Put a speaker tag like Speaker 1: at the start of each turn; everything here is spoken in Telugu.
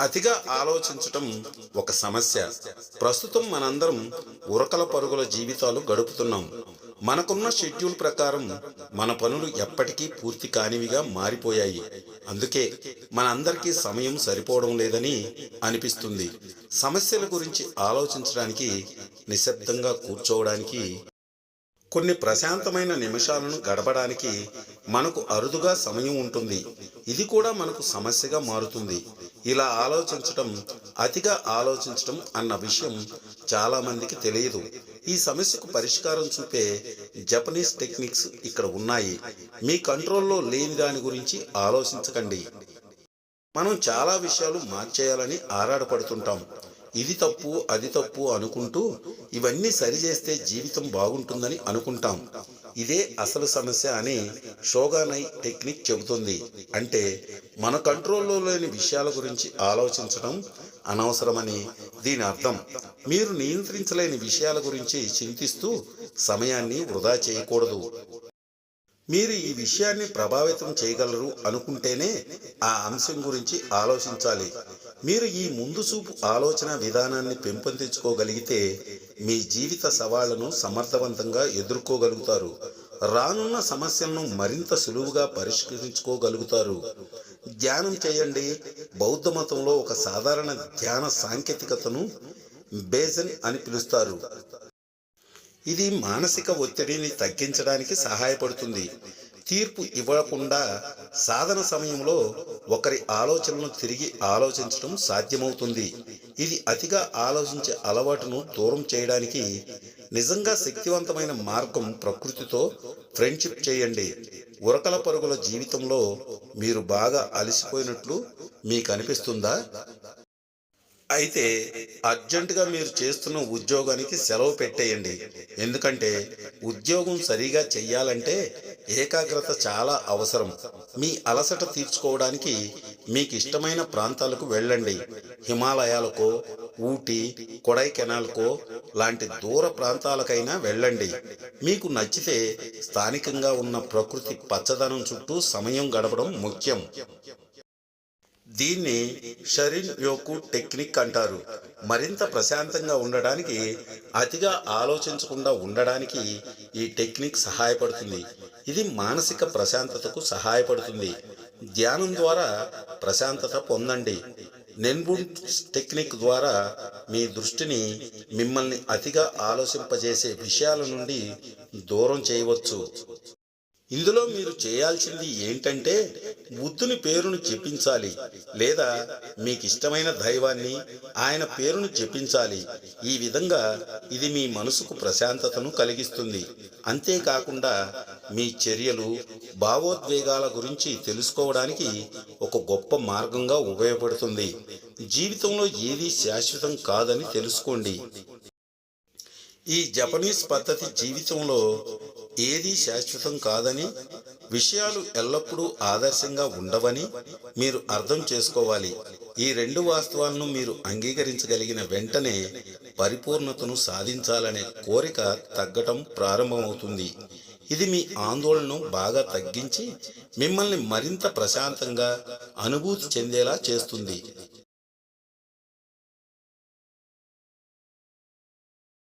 Speaker 1: అతిగా ఆలోచించటం ఒక సమస్య. ప్రస్తుతం మనందరం ఉరకల పరుగుల జీవితాలు గడుపుతున్నాం. మనకున్న షెడ్యూల్ ప్రకారం మన పనులు ఎప్పటికీ పూర్తి కానివిగా మారిపోయాయి. అందుకే మనందరికీ సమయం సరిపోవడం లేదని అనిపిస్తుంది. సమస్యల గురించి ఆలోచించడానికి నిశ్శబ్దంగా కూర్చోవడానికి కొన్ని ప్రశాంతమైన నిమిషాలను గడపడానికి మనకు అరుదుగా సమయం ఉంటుంది. ఇది కూడా మనకు సమస్యగా మారుతుంది. ఇలా ఆలోచించటం అతిగా ఆలోచించటం అన్న విషయం చాలామందికి తెలియదు. ఈ సమస్యకు పరిష్కారం చూపే జపనీస్ టెక్నిక్స్ ఇక్కడ ఉన్నాయి. మీ కంట్రోల్లో లేని దాని గురించి ఆలోచించకండి. మనం చాలా విషయాలు మార్చేయాలని ఆరాటపడుతుంటాం. ఇది తప్పు అది తప్పు అనుకుంటూ ఇవన్నీ సరిచేస్తే జీవితం బాగుంటుందని అనుకుంటాం. ఇదే అసలు సమస్య అని షోగానై టెక్నిక్ చెబుతుంది. అంటే మన కంట్రోల్లో లేని విషయాల గురించి ఆలోచించడం అనవసరమని దీని అర్థం. మీరు నియంత్రించలేని విషయాల గురించి చింతిస్తూ సమయాన్ని వృధా చేయకూడదు. మీరు ఈ విషయాన్ని ప్రభావితం చేయగలరు అనుకుంటేనే ఆ అంశం గురించి ఆలోచించాలి. మీరు ఈ ముందు చూపు ఆలోచన విధానాన్ని పెంపొందించుకోగలిగితే మీ జీవిత సవాళ్ళను సమర్థవంతంగా ఎదుర్కోగలుగుతారు. రానున్న సమస్యలను మరింత సులువుగా పరిష్కరించుకోగలుగుతారు. ధ్యానం చేయండి. బౌద్ధ మతంలో ఒక సాధారణ ధ్యాన సాంకేతికతను బేజన్ అని పిలుస్తారు. ఇది మానసిక ఒత్తిడిని తగ్గించడానికి సహాయపడుతుంది. తీర్పు ఇవ్వకుండా సాధన సమయంలో ఒకరి ఆలోచనలను తిరిగి ఆలోచించడం సాధ్యమవుతుంది. ఇది అతిగా ఆలోచించే అలవాటును దూరం చేయడానికి నిజంగా శక్తివంతమైన మార్గం ప్రకృతితో ఫ్రెండ్షిప్ చేయండి. ఉరకల పరుగుల జీవితంలో మీరు బాగా అలసిపోయినట్లు మీకు అనిపిస్తుందా? అయితే అర్జెంటుగా మీరు చేస్తున్న ఉద్యోగానికి సెలవు పెట్టేయండి. ఎందుకంటే ఉద్యోగం సరిగా చెయ్యాలంటే ఏకాగ్రత చాలా అవసరం. మీ అలసట తీర్చుకోవడానికి మీకు ఇష్టమైన ప్రాంతాలకు వెళ్ళండి. హిమాలయాలకో ఊటీ కొడైకెనాల్కో లాంటి దూర ప్రాంతాలకైనా వెళ్ళండి. మీకు నచ్చితే స్థానికంగా ఉన్న ప్రకృతి పచ్చదనం చుట్టూ సమయం గడపడం ముఖ్యం. దీన్ని షరిన్ యోకు టెక్నిక్ అంటారు. మరింత ప్రశాంతంగా ఉండడానికి అతిగా ఆలోచించకుండా ఉండడానికి ఈ టెక్నిక్ సహాయపడుతుంది. ఇది మానసిక ప్రశాంతతకు సహాయపడుతుంది. ధ్యానం ద్వారా ప్రశాంతత పొందండి. నెన్బున్ టెక్నిక్ ద్వారా మీ దృష్టిని మిమ్మల్ని అతిగా ఆలోచింపజేసే విషయాల నుండి దూరం చేయవచ్చు. ఇందులో మీరు చేయాల్సింది ఏంటంటే బుద్ధుని పేరును జపించాలి లేదా మీకు ఇష్టమైన దైవాన్ని ఆయన పేరును జపించాలి. ఈ విధంగా ఇది మీ మనసుకు ప్రశాంతతను కలిగిస్తుంది. అంతేకాకుండా మీ చర్యలు భావోద్వేగాల గురించి తెలుసుకోవడానికి ఒక గొప్ప మార్గంగా ఉపయోగపడుతుంది. జీవితంలో ఏది శాశ్వతం కాదని తెలుసుకోండి. ఈ జపనీస్ పద్ధతి జీవితంలో ఏదీ శాశ్వతం కాదని విషయాలు ఎల్లప్పుడూ ఆదర్శంగా ఉండవని మీరు అర్థం చేసుకోవాలి. ఈ రెండు వాస్తవాలను మీరు అంగీకరించగలిగిన వెంటనే పరిపూర్ణతను సాధించాలనే కోరిక తగ్గటం ప్రారంభమవుతుంది. ఇది మీ ఆందోళనను బాగా తగ్గించి మిమ్మల్ని మరింత ప్రశాంతంగా అనుభూతి చెందేలా చేస్తుంది.